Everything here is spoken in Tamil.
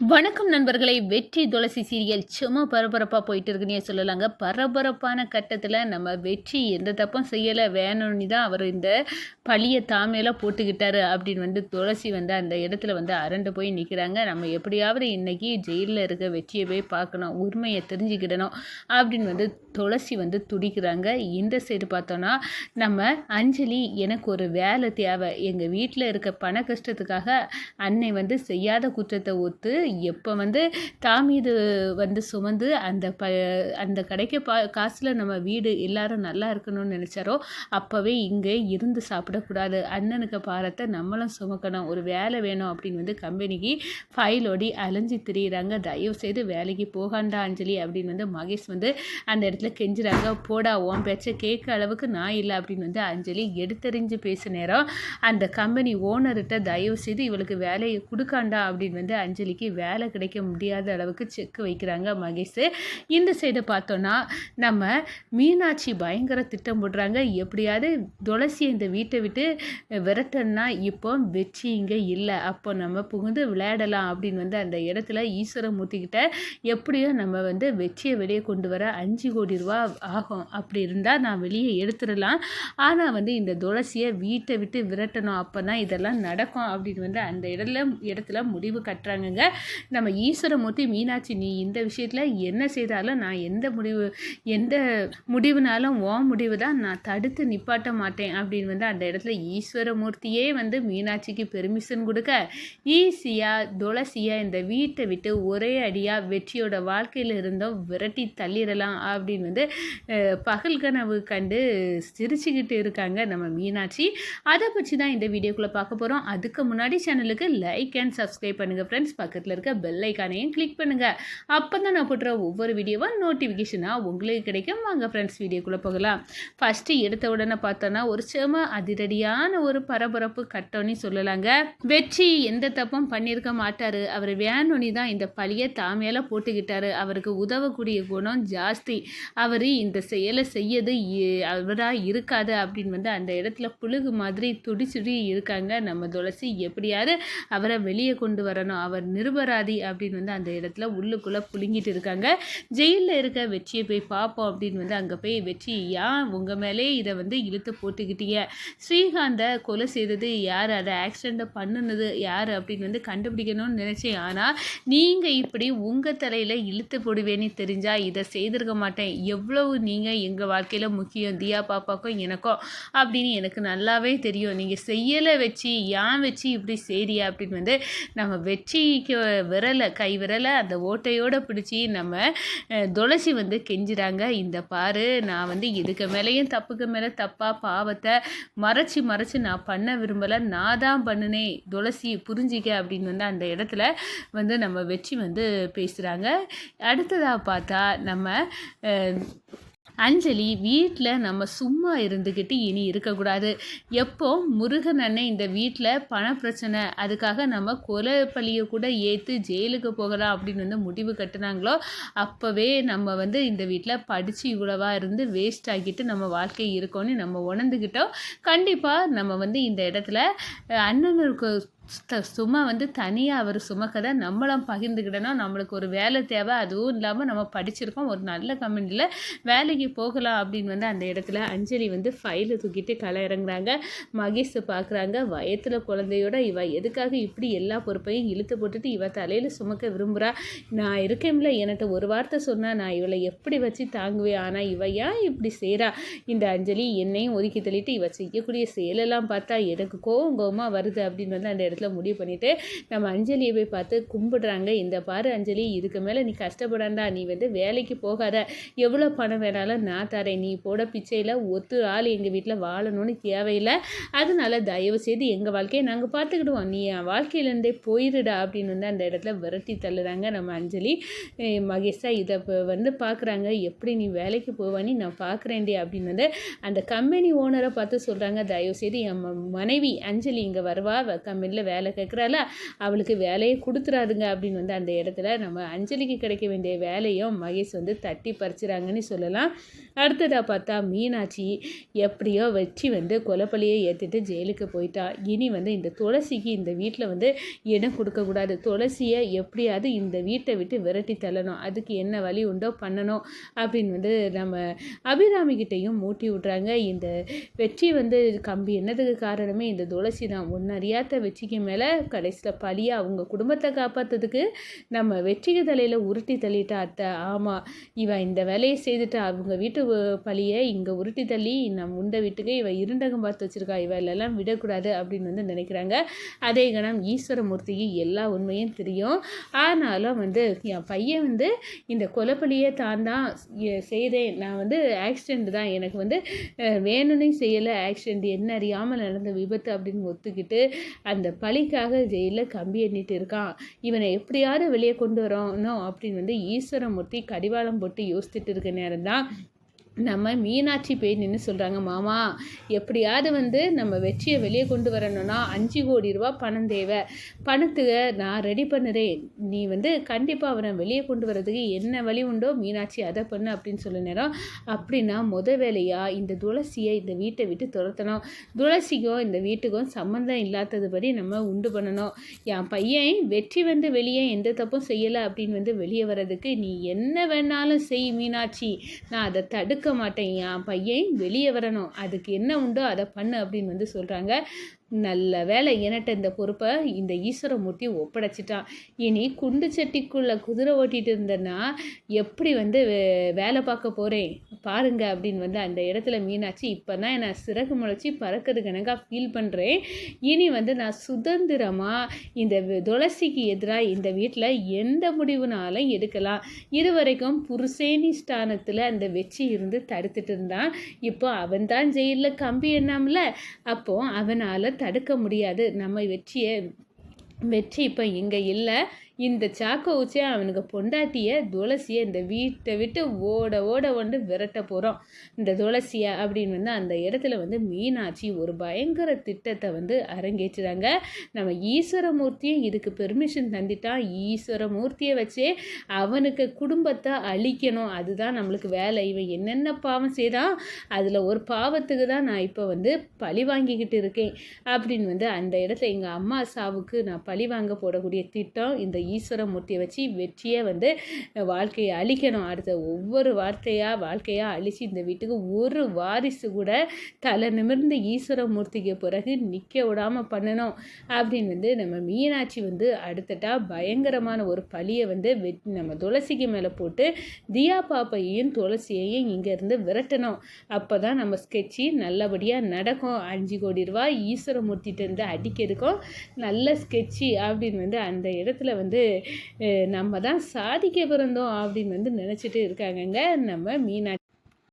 வணக்கம் நண்பர்களை வெற்றி துளசி சீரியல் சும்மா பரபரப்பாக போயிட்டு இருக்குன்னே சொல்லலாங்க. பரபரப்பான கட்டத்தில் நம்ம வெற்றி எந்த தப்பும் செய்யலை வேணும்னு தான் அவர் இந்த பழியை தாமையில போட்டுக்கிட்டாரு அப்படின்னு வந்து துளசி வந்து அந்த இடத்துல வந்து அரண்டு போய் நிற்கிறாங்க நம்ம எப்படியாவது இன்றைக்கி ஜெயிலில் இருக்க வெற்றியை போய் பார்க்கணும் உண்மையை தெரிஞ்சுக்கிடணும் அப்படின்னு வந்து துளசி வந்து துடிக்கிறாங்க. இந்த சைடு பார்த்தோன்னா நம்ம அஞ்சலி எனக்கு ஒரு வேலை தேவை. எங்கள் வீட்டில் இருக்க பண கஷ்டத்துக்காக அன்னை வந்து செய்யாத குற்றத்தை ஒத்து எப்போ வந்து தாமீது வந்து சுமந்து அந்த ப அந்த கிடைக்க பா காசில் நம்ம வீடு எல்லாரும் நல்லா இருக்கணும்னு நினச்சாரோ அப்போவே இங்கே இருந்து சாப்பிடக்கூடாது. அண்ணனுக்கு பாரத்தை நம்மளும் சுமக்கணும். ஒரு வேலை வேணும் அப்படின்னு வந்து கம்பெனிக்கு ஃபைலோடி அலைஞ்சி திரியிறாங்க. தயவு செய்து வேலைக்கு போகாண்டா அஞ்சலி அப்படின்னு வந்து மகேஷ் வந்து அந்த இடத்துல கெஞ்சுறாங்க. போடா ஓம் பேச்சை கேட்க அளவுக்கு நான் இல்லை அப்படின்னு வந்து அஞ்சலி எடுத்தறிஞ்சு பேச நேரம் அந்த கம்பெனி ஓனர்கிட்ட தயவு செய்து இவளுக்கு வேலையை கொடுக்காண்டா அப்படின்னு வந்து அஞ்சலிக்கு வேலை கிடைக்க முடியாத அளவுக்கு செக் வைக்கிறாங்க மகேஷ். இந்த சைடு பார்த்தோன்னா நம்ம மீனாட்சி பயங்கர திட்டம் போடுறாங்க. எப்படியாவது துளசியை இந்த வீட்டை விட்டு விரட்டன்னா இப்போ வெற்றி இங்கே இல்லை. அப்போ நம்ம புகுந்து விளையாடலாம் அப்படின்னு வந்து அந்த இடத்துல ஈஸ்வரமூர்த்திக்கிட்ட எப்படியோ நம்ம வந்து வெற்றியை வெளியே கொண்டு வர அஞ்சு கோடி ரூபா ஆகும். அப்படி இருந்தால் நான் வெளியே எடுத்துடலாம். ஆனால் வந்து இந்த துளசியை வீட்டை விட்டு விரட்டணும் அப்போ தான் இதெல்லாம் நடக்கும் அப்படின்னு வந்து அந்த இடத்துல இடத்துல முடிவு கட்டுறாங்கங்க. நம்ம ஈஸ்வரமூர்த்தி மீனாட்சி நீ இந்த விஷயத்தில் என்ன செய்தாலும் நான் எந்த முடிவு எந்த முடிவுனாலும் ஓ முடிவு தான் நான் தடுத்து நிப்பாட்ட மாட்டேன் அப்படின்னு வந்து அந்த இடத்துல ஈஸ்வரமூர்த்தியே வந்து மீனாட்சிக்கு பெர்மிஷன் கொடுக்க ஈஸியாக துளசியாக இந்த வீட்டை விட்டு ஒரே அடியாக வெற்றியோட வாழ்க்கையில் இருந்தோம் விரட்டி தள்ளிடலாம் அப்படின்னு வந்து பகல் கனவு கண்டு சிரிச்சுக்கிட்டு இருக்காங்க நம்ம மீனாட்சி. அதை பற்றி தான் இந்த வீடியோக்குள்ளே பார்க்க போகிறோம் அதுக்கு முன்னாடி சேனலுக்கு லைக் அண்ட் சப்ஸ்கிரைப் பண்ணுங்கள் ஃப்ரெண்ட்ஸ் பக்கத்தில் இருக்க பெல் ஐக்கானையும் கிளிக் பண்ணுங்கள் அப்போ தான் நான் போட்டுற ஒவ்வொரு வீடியோவும் நோட்டிஃபிகேஷனாக உங்களுக்கு கிடைக்கும். வாங்க ஃப்ரெண்ட்ஸ் வீடியோக்குள்ளே போகலாம். ஃபஸ்ட்டு எடுத்த உடனே பார்த்தோன்னா ஒரு செம அதிரடியான ஒரு பரபரப்பு கட்டோன்னு சொல்லலாங்க. வெற்றி எந்த தப்பும் பண்ணியிருக்க மாட்டார். அவர் வேணும்னு தான் இந்த பழியை தாமையால் போட்டுக்கிட்டாரு. அவருக்கு உதவக்கூடிய குணம் ஜாஸ்தி. அவர் இந்த செயலை செய்யது அவராக இருக்காது அப்படின்னு வந்து அந்த இடத்துல புழுகு மாதிரி துடி சுடி இருக்காங்க. நம்ம துளசி எப்படியாவது அவரை வெளியே கொண்டு வரணும். அவர் அபராதி அப்படின்னு வந்து அந்த இடத்துல உள்ளுக்குள்ளே புழுங்கிட்டு இருக்காங்க. ஜெயிலில் இருக்க வெற்றியை போய் பார்ப்போம் அப்படின்னு வந்து அங்கே போய் வெற்றி ஏன் உங்கள் மேலே இதை வந்து இழுத்து போட்டுக்கிட்டீங்க. ஸ்ரீகாந்தை கொலை செய்தது யார்? அதை ஆக்சிடெண்ட்டை பண்ணுனது யார்? அப்படின்னு வந்து கண்டுபிடிக்கணும்னு நினச்சேன். ஆனால் நீங்கள் இப்படி உங்கள் தலையில் இழுத்து போடுவேன்னு தெரிஞ்சால் இதை செய்திருக்க மாட்டேன். எவ்வளவு நீங்கள் எங்கள் வாழ்க்கையில் முக்கியம் தியா பாப்பாக்கும் எனக்கும் அப்படின்னு எனக்கு நல்லாவே தெரியும். நீங்கள் செய்யலை வச்சு ஏன் வச்சு இப்படி செய்றியா அப்படின்னு வந்து நம்ம வெற்றிக்கு விரலை கை விரலை அந்த ஓட்டையோடு பிடிச்சி நம்ம துளசி வந்து கெஞ்சுறாங்க. இந்த பாரு நான் வந்து இதுக்கு மேலேயும் தப்புக்கு மேலே தப்பாக பாவத்தை மறைச்சி மறைச்சி நான் பண்ண விரும்பலை. நான் தான் பண்ணினேன் துளசி புரிஞ்சிக்க அப்படின்னு வந்து அந்த இடத்துல வந்து நம்ம வெற்றி வந்து பேசுகிறாங்க அடுத்ததாக பார்த்தா நம்ம அஞ்சலி வீட்டில் நம்ம சும்மா இருந்துக்கிட்டு இனி இருக்கக்கூடாது. எப்போ முருகன் அண்ணன் இந்த வீட்டில் பண பிரச்சனை அதுக்காக நம்ம கொலை பழியை கூட ஏற்று ஜெயிலுக்கு போகலாம் அப்படின்னு வந்து முடிவு கட்டுனாங்களோ அப்போவே நம்ம வந்து இந்த வீட்டில் படித்து இவ்வளவா இருந்து வேஸ்ட் ஆகிட்டு நம்ம வாழ்க்கை இருக்கோன்னு நம்ம உணர்ந்துக்கிட்டோம் கண்டிப்பாக நம்ம வந்து இந்த இடத்துல அண்ணனுக்கு சும்மா வந்து தனியாக அவர் சுமக்கதை நம்மளும் பகிர்ந்துக்கிடணும். நம்மளுக்கு ஒரு வேலை தேவை. அதுவும் இல்லாமல் நம்ம படிச்சிருக்கோம். ஒரு நல்ல கம்பெனியில் வேலைக்கு போகலாம் அப்படின்னு வந்து அந்த இடத்துல அஞ்சலி வந்து ஃபைலை தூக்கிட்டு களை இறங்குறாங்க. மகேஷை பார்க்குறாங்க. வயத்தில் குழந்தையோட இவ எதுக்காக இப்படி எல்லா பொறுப்பையும் இழுத்து போட்டுட்டு இவ தலையில் சுமக்க விரும்புகிறா நான் இருக்கேன்ல. என்கிட்ட ஒரு வார்த்தை சொன்னால் நான் இவளை எப்படி வச்சு தாங்குவேன்? ஆனால் இவ ஏன் இப்படி செய்கிறா இந்த அஞ்சலி என்னையும் ஒதுக்கி தள்ளிட்டு இவ செய்யக்கூடிய செயலெல்லாம் பார்த்தா எனக்கு கோவம் கோவமாக வருது அப்படின்னு வந்து அந்த இடத்துல இடத்துல முடிவு பண்ணிவிட்டு நம்ம அஞ்சலியை போய் பார்த்து கும்பிடுறாங்க. இந்த பாரு அஞ்சலி இதுக்கு மேலே நீ கஷ்டப்படாண்டா நீ வந்து வேலைக்கு போகாத. எவ்வளோ பணம் வேணாலும் நான் தரேன். நீ போட பிச்சையில் ஒத்து ஆள் எங்கள் வீட்டில் வாழணும்னு தேவையில்லை. அதனால தயவு செய்து எங்கள் வாழ்க்கையை நாங்கள் பார்த்துக்கிடுவோம். நீ என் வாழ்க்கையிலேருந்தே போயிடுடா அப்படின்னு வந்து அந்த இடத்துல விரட்டி தள்ளுறாங்க நம்ம அஞ்சலி. மகேஷா இதை வந்து பார்க்குறாங்க எப்படி நீ வேலைக்கு போவானி நான் பார்க்குறேன்டி அப்படின்னு வந்து அந்த கம்பெனி ஓனரை பார்த்து சொல்கிறாங்க தயவு செய்து என் மனைவி அஞ்சலி இங்கே வருவா கம்பெனியில் வேலை கேட்குறால அவளுக்கு வேலையை கொடுத்துறாருங்க அப்படின்னு வந்து அந்த இடத்துல நம்ம அஞ்சலிக்கு கிடைக்க வேண்டிய வேலையும் மகேஷ் வந்து தட்டி பறிச்சுறாங்கன்னு சொல்லலாம். அடுத்ததாக பார்த்தா மீனாட்சி எப்படியோ வச்சு வந்து கொலப்பலியை ஏற்றிட்டு ஜெயிலுக்கு போயிட்டா. இனி வந்து இந்த துளசிக்கு இந்த வீட்டில் வந்து இடம் கொடுக்கக்கூடாது துளசியை எப்படியாவது இந்த வீட்டை விட்டு விரட்டி தள்ளணும். அதுக்கு என்ன வழி உண்டோ பண்ணணும் அப்படின்னு வந்து நம்ம அபிராமிகிட்டையும் மூட்டி விட்றாங்க. இந்த வெற்றி வந்து கம்பி என்னதுக்கு காரணமே இந்த துளசி தான் ஒன்றறியாத வெற்றிக்கு மேலே கடைசியில் பழியாக அவங்க குடும்பத்தை காப்பாற்றுறதுக்கு நம்ம வெற்றிக்கு தலையில் உருட்டி தள்ளிட்டா அத்தை ஆமாம் இவன் இந்த வேலையை செய்துட்டா அவங்க வீட்டு பழியை இங்கே உருட்டி தள்ளி நம்ம உண்ட வீட்டுக்கு இவன் இருண்டகம் பார்த்து வச்சுருக்கா இவளெல்லாம் விடக்கூடாது அப்படின்னு வந்து நினைக்கிறாங்க. அதே கணம் ஈஸ்வரமூர்த்திக்கு எல்லா உண்மையும் தெரியும். ஆனாலும் வந்து என் பையன் வந்து இந்த கொலைப்பலியை தான் தான் செய்தேன் நான் வந்து ஆக்சிடெண்ட் தான் எனக்கு வந்து வேணும்னே செய்யலை. ஆக்சிடெண்ட் என்ன அறியாமல் நடந்த விபத்து அப்படின்னு ஒத்துக்கிட்டு அந்த பழிக்காக ஜெயிலில் கம்பி எண்ணிட்டு இருக்கான் இவனை எப்படியாவது வெளியே கொண்டு வரணும் அப்படின்னு வந்து ஈஸ்வரமூர்த்தி கடிவாளம் போட்டு யோசித்துட்டு இருக்க நேரம் தான் நம்ம மீனாட்சி போய் நின்று சொல்கிறாங்க மாமா எப்படியாவது வந்து நம்ம வெற்றியை வெளியே கொண்டு வரணும்னா அஞ்சு கோடி ரூபா பணம் தேவை. பணத்துக்கு நான் ரெடி பண்ணுறேன். நீ வந்து கண்டிப்பாக அவரை வெளியே கொண்டு வரதுக்கு என்ன வழி உண்டோ மீனாட்சி அதை பண்ணு அப்படின்னு சொல்ல நேரம். அப்படின்னா முத வேலையாக இந்த துளசியை இந்த வீட்டை விட்டு துரத்தணும். துளசிக்கும் இந்த வீட்டுக்கும் சம்மந்தம் இல்லாததுபடி நம்ம உண்டு பண்ணணும். என் பையன் வெற்றி வந்து வெளியே எந்த தப்பும் செய்யலை அப்படின்னு வந்து வெளியே வர்றதுக்கு நீ என்ன வேணாலும் செய் மீனாட்சி. நான் அதை தடுக்க இருக்க மாட்டேன் என் பையன் வெளியே வரணும் அதுக்கு என்ன உண்டோ அதை பண்ணு அப்படின்னு வந்து சொல்கிறாங்க நல்ல வேலை எனட்ட இந்த பொறுப்பை இந்த ஈஸ்வரமூர்த்தி ஒப்படைச்சிட்டான். இனி குண்டு சட்டிக்குள்ளே குதிரை ஓட்டிகிட்டு இருந்தேன்னா எப்படி வந்து வேலை பார்க்க போகிறேன் பாருங்க அப்படின்னு வந்து அந்த இடத்துல மீனாட்சி இப்போ தான் நான் சிறகு முளைச்சி பறக்கிறதுக்கு கணக்காக ஃபீல் பண்ணுறேன் இனி வந்து நான் சுதந்திரமாக இந்த துளசிக்கு எதிராக இந்த வீட்டில் எந்த முடிவுனாலும் எடுக்கலாம். இது வரைக்கும் புருஷேனி ஸ்தானத்தில் அந்த வெச்சி இருந்து தடுத்துட்டு இருந்தான். இப்போ அவன் தான் ஜெயிலில் கம்பி எண்ணாமல. அப்போது அவனால் தடுக்க முடியாது. நம்ம வெற்றியை வெற்றி இப்போ இங்கே இல்லை. இந்த சாக்கை வச்சே அவனுக்கு பொண்டாட்டிய துளசியை இந்த வீட்டை விட்டு ஓட ஓட வந்து விரட்ட போகிறோம் இந்த துளசியை அப்படின்னு வந்து அந்த இடத்துல வந்து மீனாட்சி ஒரு பயங்கர திட்டத்தை வந்து அரங்கேற்றுறாங்க. நம்ம ஈஸ்வரமூர்த்தியும் இதுக்கு பெர்மிஷன் தந்துட்டான் ஈஸ்வரமூர்த்தியை வச்சே அவனுக்கு குடும்பத்தை அழிக்கணும். அதுதான் நம்மளுக்கு வேலை. இவன் என்னென்ன பாவம் செய்தான் அதில் ஒரு பாவத்துக்கு தான் நான் இப்போ வந்து பழி வாங்கிக்கிட்டு இருக்கேன். அப்படின்னு வந்து அந்த இடத்துல எங்கள் அம்மா சாவுக்கு நான் பழி வாங்க போடக்கூடிய திட்டம் இந்த ஈஸ்வரமூர்த்தியை வச்சு வெற்றியை வந்து வாழ்க்கையை அழிக்கணும். அடுத்த ஒவ்வொரு வார்த்தையாக வாழ்க்கையாக அழித்து இந்த வீட்டுக்கு ஒரு வாரிசு கூட தலை நிமிர்ந்த ஈஸ்வரமூர்த்திக்கு பிறகு நிற்க விடாமல் பண்ணணும். அப்படின்னு வந்து நம்ம மீனாட்சி வந்து அடுத்தட்டா பயங்கரமான ஒரு பழியை வந்து வெட் நம்ம துளசிக்கு மேலே போட்டு தியா பாப்பையும் துளசியையும் இங்கேருந்து விரட்டணும். அப்போ தான் நம்ம ஸ்கெட்சி நல்லபடியாக நடக்கும். அஞ்சு கோடி ரூபாய் ஈஸ்வரமூர்த்திகிட்டேருந்து அடிக்கிறதுக்கும் நல்ல ஸ்கெட்சி அப்படின்னு வந்து அந்த இடத்துல வந்து வந்து நம்ம தான் சாதிக்க பிறந்தோம் அப்படின்னு வந்து நினச்சிட்டு இருக்காங்கங்க. நம்ம மீனாட்சி